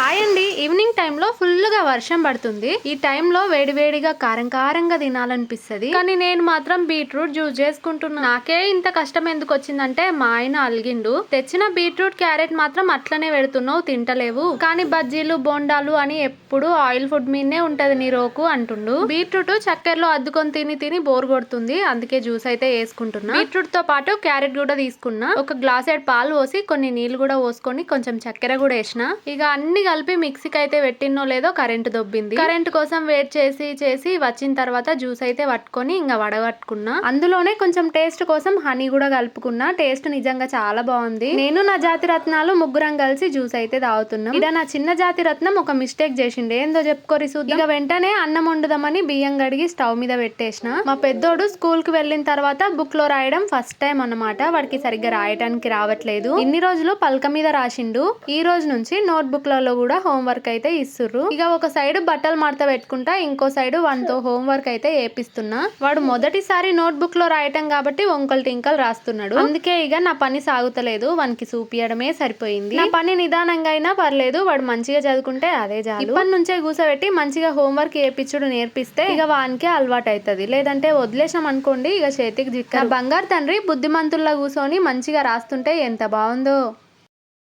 Hi అండి. Evening టైంలో ఫుల్గా వర్షం పడుతుంది. ఈ టైంలో వేడివేడిగా కారం కారంగా తినాలనిపిస్తుంది. కానీ నేను మాత్రం బీట్రూట్ జ్యూస్ చేసుకుంటున్నా. నాకే ఇంత కష్టం ఎందుకు వచ్చిందంటే మా ఆయన అలిగిండు. తెచ్చిన బీట్రూట్ క్యారెట్ మాత్రం అట్లనే పెడుతున్నావు తింటలేవు. కానీ బజ్జీలు బోండాలు అని ఎప్పుడు ఆయిల్ ఫుడ్ మీదనే ఉంటది నీ రోకు అంటుండు. బీట్రూట్ చక్కెరలో అద్దుకొని తిని తిని బోర్ కొడుతుంది. అందుకే జ్యూస్ అయితే వేసుకుంటున్నా. బీట్రూట్తో పాటు క్యారెట్ కూడా తీసుకున్నా. ఒక గ్లాసెడ్ పాలు పోసి కొన్ని నీళ్ళు కూడా పోసుకొని కొంచెం చక్కెర కూడా వేసిన. ఇక అన్ని కలిపి మిక్సీకి అయితే పెట్టినో లేదో కరెంట్ దొబ్బింది. కరెంట్ కోసం వెయిట్ చేసి చేసి వచ్చిన తర్వాత జ్యూస్ అయితే పట్టుకొని ఇంకా వడగట్టుకున్నా. అందులోనే కొంచెం టేస్ట్ కోసం హనీ కూడా కలుపుకున్నా. టేస్ట్ నిజంగా చాలా బాగుంది. నేను నా జాతి రత్నాలు ముగ్గురం కలిసి జ్యూస్ అయితే తాగుతున్నాం. ఇక నా చిన్న జాతి రత్నం ఒక మిస్టేక్ చేసిండే. ఏందో చెప్పుకోరి ఇక వెంటనే అన్నం వండుదామని బియ్యం గడిగి స్టవ్ మీద పెట్టేసిన. మా పెద్దోడు స్కూల్కి వెళ్ళిన తర్వాత బుక్లో రాయడం ఫస్ట్ టైం అన్నమాట. వాడికి సరిగ్గా రాయడానికి రావట్లేదు. ఇన్ని రోజులు పలక మీద రాసిండు. ఈ రోజు నుంచి నోట్ బుక్లలో కూడా హోంవర్క్ అయితే ఇస్తుర్రు. ఇక ఒక సైడ్ బట్టలు మడత పెట్టుకుంటా ఇంకో సైడ్ వానితో హోంవర్క్ అయితే ఏపిస్తున్నా. వాడు మొదటిసారి నోట్బుక్లో రాయటం కాబట్టి వంకలు టింకలు రాస్తున్నాడు. అందుకే ఇక నా పని సాగుతలేదు వానికి చూపియడమే సరిపోయింది. నా పని నిదానంగా అయినా పర్లేదు వాడు మంచిగా చదువుకుంటే అదే చాలు. ఇప్పటి నుంచే కూసబెట్టి మంచిగా హోంవర్క్ ఏపిచ్చుడు నేర్పిస్తే ఇక వానికే అలవాటు అవుతుంది లేదంటే వదిలేసాం అనుకోండి ఇక చేతికి జిక్క బంగారు తండ్రి బుద్ధిమంతుల్లా కూర్చొని మంచిగా రాస్తుంటే ఎంత బాగుందో